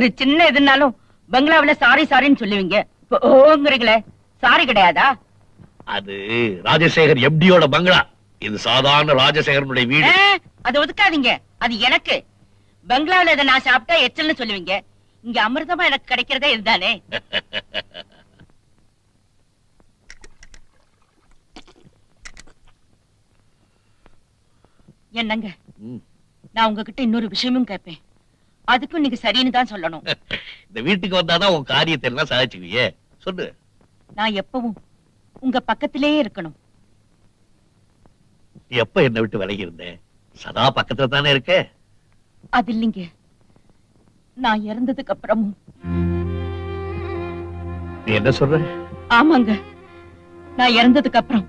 ஒரு சின்ன இதுனாலும் பங்களாவுல சாரி சாரின்னு சொல்லுவீங்க. ஓங்கிறீங்களே. சாரி கிடையாதா? அது ராஜசேகர் எம்டியோட பங்களா. இது சாதாரண ராஜசேகரனுடைய வீடு. அதை ஒதுக்காதீங்க. அது எனக்கு. பங்களாவுல இதை நான் சாப்பிட்டா எச்சல்னு சொல்லுவீங்க. இங்க அமிர்தமா எனக்கு கிடைக்கிறதே இதுதானே. என்னங்க. நான் உங்ககிட்ட இன்னொரு விஷயமும் கேட்பேன். அதுக்கும் நீங்க சரின்னு தான் சொல்லணும். இந்த வீட்டுக்கு வந்தாதான் உன் காரியத்தை எல்லாம் சாதிச்சுக்குவியே. சொல்லு. நான் எப்பவும் உங்க பக்கத்திலேயே இருக்கணும். எப்ப என்னை விட்டு விலகி இருந்த? சதா பக்கத்துல தானே இருக்க? அது இல்லைங்க. நான் இறந்ததுக்கு அப்புறமும். நீ என்ன சொல்ற? ஆமாங்க. நான் இறந்ததுக்கு அப்புறம்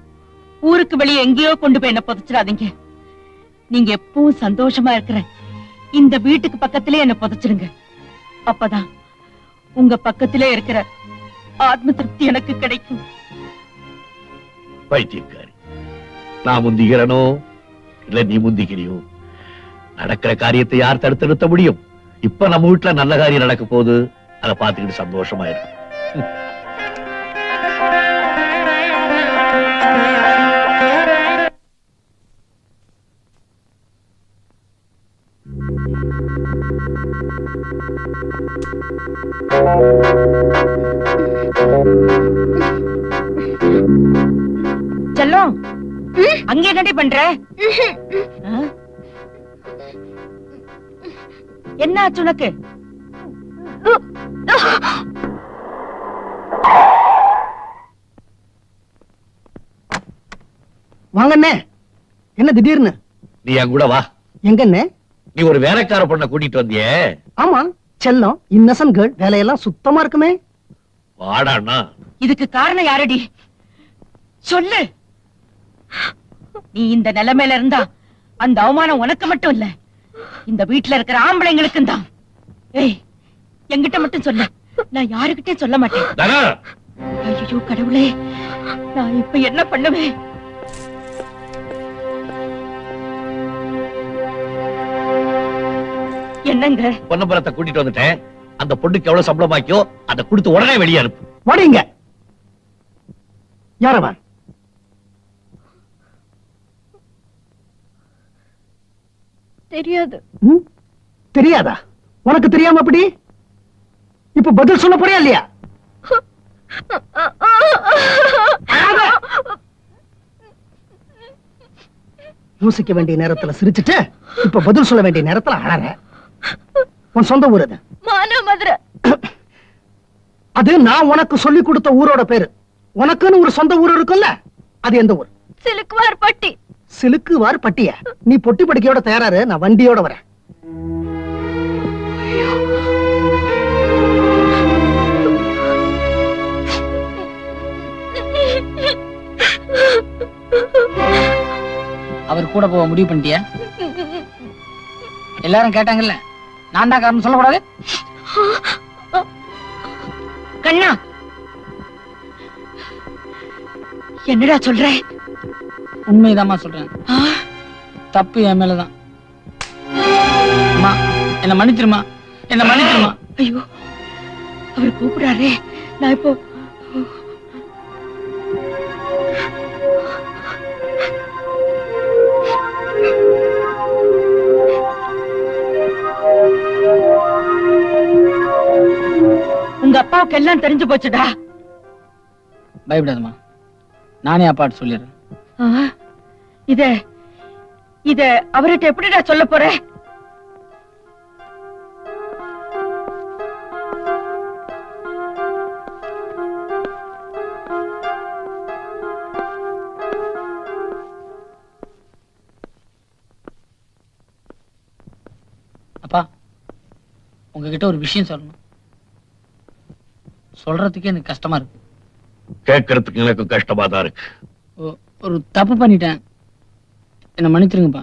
ஊருக்கு வெளியே எங்கேயோ கொண்டு போய் என்ன புதைச்சிடாதீங்க. நீங்க எப்பவும் சந்தோஷமா இருக்கிற இந்த வீட்டுக்கு பக்கத்திலே என்ன புதைச்சிருங்க அப்பதான் உங்க பக்கத்திலே இருக்கிற ஆத்ம திருப்தி எனக்கு கிடைக்கும். பைத்தியக்காரி நான் முந்திக்கிறனோ இல்ல நீ முந்திக்கிறியோ? நடக்கிற காரியத்தை யார் தடுத்து நிறுத்த முடியும்? இப்ப நம்ம வீட்டுல நல்ல காரியம் நடக்க போகுது. அதை பார்த்துக்கிட்டு சந்தோஷமா இருக்கு செல்லம். அங்க என்னடி பண்ற? என்ன ஆச்சு உனக்கு? வாங்கண்ணே. என்ன திடீர்னு? நீ என் கூட வா. எங்கண்ணே? நீ ஒரு வேலைக்கார பொண்ணை கூட்டிட்டு வந்தியே. ஆமா செல்லம் இன்னசென்ட் கேர்ள் வேலையெல்லாம் சுத்தமா இருக்குமே. வாடாண்ணா. இதுக்கு காரணம் யாரடி? சொல்லு. நீ இந்த நிலைமையில இருந்தா அந்த அவமானம் உனக்கு மட்டும் இல்ல. இந்த வீட்டுல இருக்கிற ஆம்பளைங்களுக்கும் தான். ஏய் என்கிட்ட மட்டும் சொல்ல. நான் யாருகிட்டயும் சொல்ல மாட்டேன். ஐயோ கடவுளே நான் இப்ப என்ன பண்ணுவேன்? என்னங்க? பொன்னம்பலத்தை கூட்டிட்டு வந்துட்டேன். அந்த பொண்ணுக்கு எவ்வளவு சம்பளமாக்கியோ அதை கொடுத்து உடனே வெளியே அனுப்பு. வாடிங்க யாரவன் தெரியாது? தெரியாதா? உனக்கு தெரியாம அப்படி? இப்ப பதில் சொல்ல போறியா இல்லையா. யோசிக்க வேண்டிய நேரத்துல சிரிச்சுட்டு இப்ப பதில் சொல்ல வேண்டிய நேரத்துல அழற. உன் சொந்த ஊர் அது அது நான் உனக்கு சொல்லி கொடுத்த ஊரோட பேரு. உனக்குன்னு ஒரு சொந்த ஊர் இருக்குல்ல அது எந்த ஊர்? சிலுக்குவார் பட்டி சிலுக்குவார் பட்டிய. நீ பொட்டி படிக்கையோட தயாராரு நான் வண்டியோட வரேன். அவர் கூட போக முடிவு பண்ணிட்டியா? எல்லாரும் கேட்டாங்கல்ல நான் தான் காரணம் சொல்லக்கூடாது? கண்ணா! என்னடா சொல்ற? உண்மைதாம்மா சொல்றேன். தப்பு என் மேலதான். அம்மா என்ன மன்னிச்சிருமா? என்ன மன்னிச்சிருமா? ஐயோ அவர் கூப்பிடாரே. நான் இப்போ உங்க அப்பாவுக்கு எல்லாம் தெரிஞ்சு போச்சுடா. பயப்படாதம்மா. நானே அப்பாட்டு சொல்லிடுறேன். இத இத அவர்கிட்ட எப்படிடா சொல்ல போற? அப்பா உங்ககிட்ட ஒரு விஷயம் சொல்லணும். சொல்றதுக்கே எனக்கு கஷ்டமா இருக்கு. கேட்கறதுக்கு எனக்கு கஷ்டமா தான் இருக்கு. ஒ- ஒரு தப்பு பண்ணிட்டேன். என்ன மன்னிச்சிருங்கப்பா!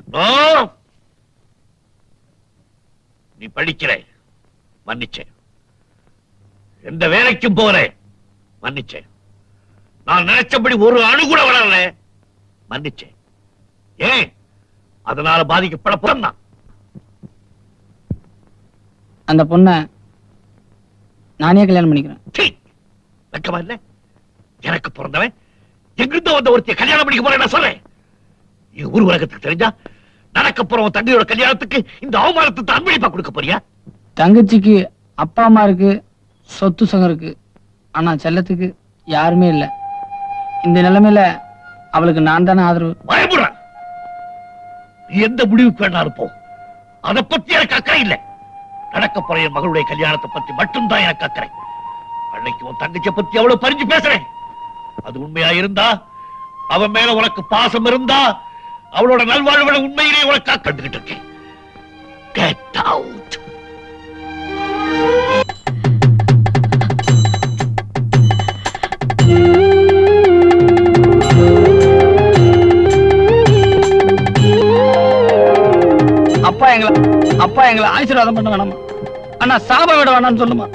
நீ! படிக்கிற. மன்னிச்சேன். எந்த வேலைக்கும் போறேன் மன்னிச்சேன். நான் நினைச்சபடி ஒரு அணு கூட வளரல. மன்னிச்சேன். ஏன்? அதனால பாதிக்கப்பட போறேன் அந்த பொண்ணை நானே கல்யாணம் பண்ணிக்கிறேன். வெக்கமா இல்ல? எனக்கு பிறந்தவன் எங்கிருந்தோ வந்த ஒருத்திய கல்யாணம் பண்ணிக்க போறேன் நான் சொல்றேன். இது ஊர் உலகத்துக்கு தெரிஞ்சா நடக்க போற உன் தங்கையோட கல்யாணத்துக்கு இந்த அவமானத்தை தான் அன்பளிப்பா கொடுக்க போறியா? தங்கச்சிக்கு அப்பா அம்மா இருக்கு சொத்து சுகம் இருக்கு ஆனா செல்லத்துக்கு யாருமே இல்ல. இந்த நிலைமையில அவளுக்கு நான் தானே ஆதரவு? நீ எந்த முடிவுக்கு வேணாலும் போ. அதை பத்தி எனக்கு அக்கறை இல்ல. நடக்க போற என் மகளுடைய கல்யாணத்தை பத்தி மட்டும்தான் எனக்கு அக்கறை. அன்னைக்கு உன் தங்கச்சியை பத்தி அவ்வளவு பறிஞ்சு பேசுறேன். அது உண்மையா இருந்தா அவன் மேல உனக்கு பாசம் இருந்தா அவளோட நல்வாழ்வுல உண்மையிலே உனக்கா கண்டுகிட்டு இருக்கேன் Get out. அப்பா எங்களை அப்பா எங்களை ஆசீர்வாதம் பண்ண வேணாமா அண்ணா சாப விட வேணாம்னு சொல்லுமா?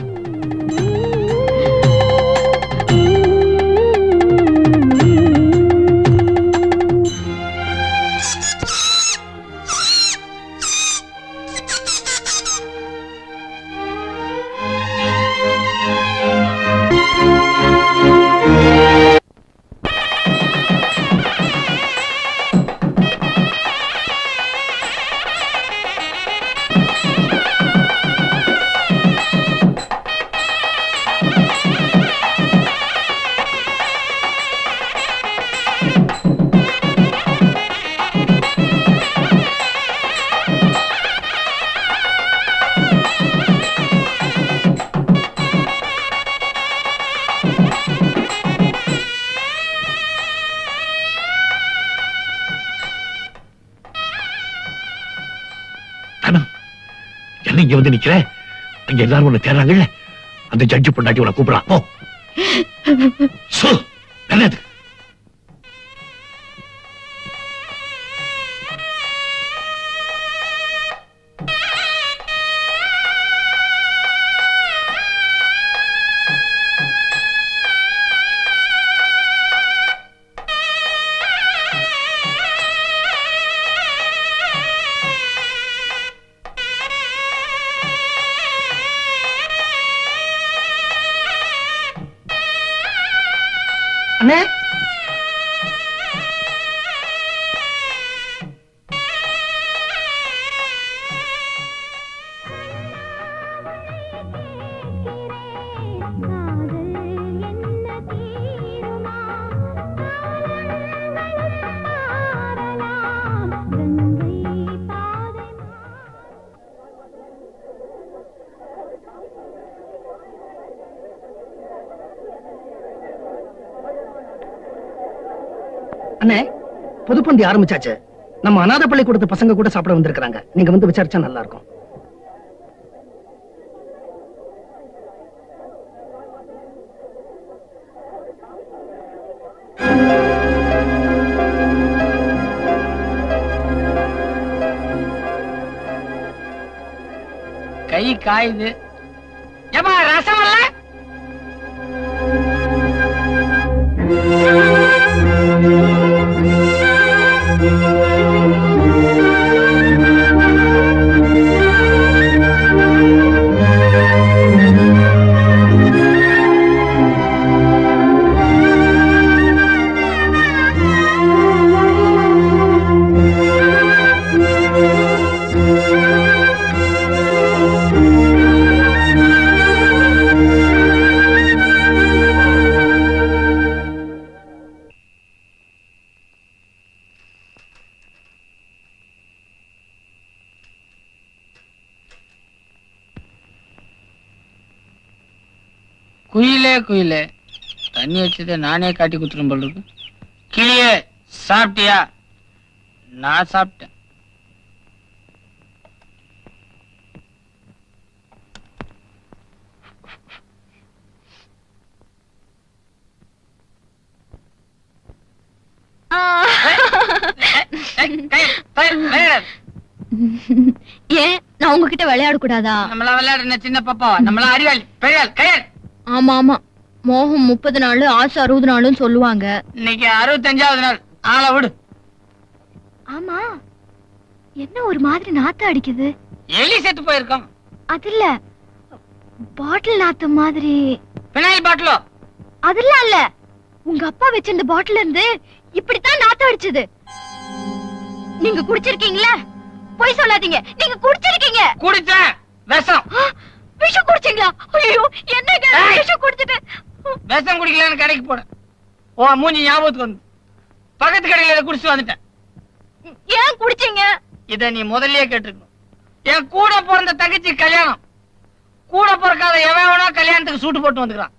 என்ன இங்க வந்து நிக்கிற அங்க எல்லாரும் உன்னை தேடுறாங்கல்ல? அந்த ஜட்ஜி பொண்டாட்டி உன்னை கூப்பிடலாம். போ. சு, என்னது அண்ணே அண்ணே பொதுப்பந்தி ஆரம்பிச்சாச்சு. நம்ம அநாத பள்ளிக்கூடத்து பசங்க கூட சாப்பிட வந்திருக்காங்க நீங்க வந்து விசாரிச்சா நல்லா இருக்கும் கை காயுது. ஏமா ரசம் குயிலே குயிலே. தண்ணி வச்சதை நானே காட்டி குத்துரும் போல இருக்கு. கிளியே சாப்பிட்டியா? நான் சாப்பிட்டேன். ஏன் நான் உங்ககிட்ட விளையாட கூடாதா நம்மளா விளையாடுன சின்ன பாப்பாவா நம்மளா அறிவாளி பெரியாள் கையாள் ஆமா ஆமா மோகம் முப்பது நாள் ஆசை அறுபது நாளும் சொல்லுவாங்க. இன்னைக்கு அறுபத்தஞ்சாவது நாள். ஆளை விடு. ஆமா. என்ன ஒரு மாதிரி நாத்தம் அடிக்குது? எலி செத்து போயிருக்கோம். அது இல்ல. பாட்டில் நாத்து மாதிரி. பினாயில் பாட்டிலோ? அதெல்லாம் இல்ல. உங்க அப்பா வச்சிருந்த பாட்டில் இருந்து இப்படித்தான் நாத்தம் அடிச்சது. நீங்க குடிச்சிருக்கீங்களா? பொய் சொல்லாதீங்க. நீங்க குடிச்சிருக்கீங்க. குடிச்சேன். விஷம். விஷம் குடிச்சீங்களா? ஐயோ என்னங்க! விஷம் குடிச்சிட்டு. விஷம் குடிக்கலான்னு கடைக்கு போனேன். ஓ மூஞ்சி ஞாபகத்துக்கு வந்து. பக்கத்து கடையில குடிச்சு வந்துட்டேன். ஏன் குடிச்சீங்க? இத நீ முதல்லயே கேட்டிருக்கணும். என் கூட பிறந்த தங்கச்சி கல்யாணம். கூட பிறக்காத எவன் கல்யாணத்துக்கு சூட்டு போட்டு வந்துக்கிறான்.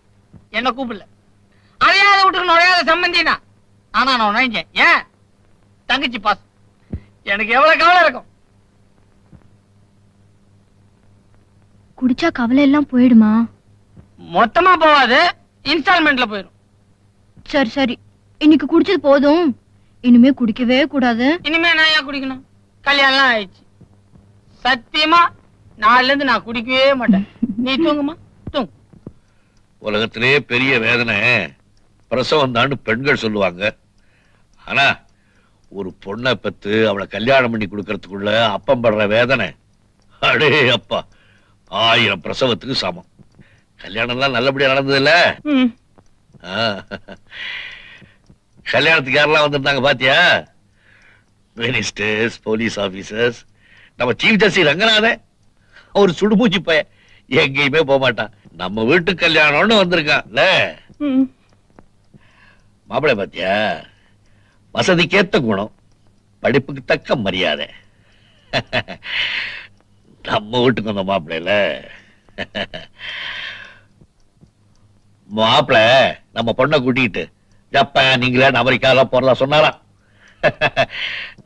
என்ன கூப்பிடல. அலையாத வீட்டுக்கு நுழையாத சம்பந்தினா. ஆனா நான் நுழைஞ்சேன். ஏன்? தங்கச்சி பாஸ் எனக்கு எவ்வளவு கவலை இருக்கும். குடிச்சா கவலை எல்லாம் போயிடுமா? மொத்தமா போவாது இன்ஸ்டால்மெண்ட்ல போயிடும் சரி சரி. இன்னைக்கு குடிச்சது போதும். இனிமே குடிக்கவே கூடாது. இனிமே நான் ஏன் குடிக்கணும்? கல்யாணம் ஆயிடுச்சு. சத்தியமா நாளைல இருந்து நான் குடிக்கவே மாட்டேன். நீ தூங்குமா? தூங்கு. உலகத்திலே பெரிய வேதனை. பிரசவம் தான் பெண்கள் சொல்லுவாங்க. ஆனா ஒரு பொண்ணை பெத்து அவளை கல்யாணம் பண்ணி கொடுக்கறதுக்குள்ள அப்பம் படுற வேதனை. அடே அப்பா. ஆயிரம் பிரசவத்துக்கு சமம் கல்யாணம் எல்லாம் நல்லபடியா நடந்தது இல்ல. கல்யாணத்துக்கு யாரெல்லாம் வந்திருந்தாங்க பாத்தியா? மினிஸ்டர்ஸ் போலீஸ் ஆபீசர்ஸ் நம்ம சீஃப் ஜஸ்டிஸ் ரங்கநாதன். ஒரு சுடுமூச்சி பைய எங்கேயுமே போக மாட்டான். நம்ம வீட்டு கல்யாணம்னு வந்திருக்கான்ல. மாப்பிள்ளை பாத்தியா? வசதிக்கேத்த குணம். படிப்புக்கு தக்க மரியாதை. நம்ம வீட்டுக்கு வந்த மாப்பிள்ளைல மாப்பிள்ள நம்ம பொண்ணை கூட்டிக்கிட்டு ஜப்பான் இங்கிலாந்து அமெரிக்கா எல்லாம் போறதா சொன்னாராம்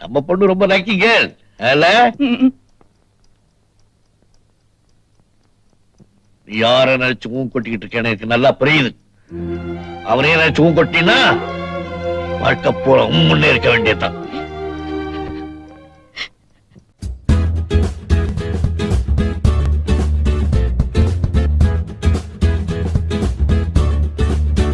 நம்ம பொண்ணு ரொம்ப லக்கி கேள் யார நினைச்சு ஊன் கொட்டிக்கிட்டு இருக்கேன்னு எனக்கு நல்லா புரியுது. அவரே நினைச்சு ஊன் கொட்டினா வாழ்க்கை பூரா உம்முன்னே இருக்க வேண்டியதுதான்.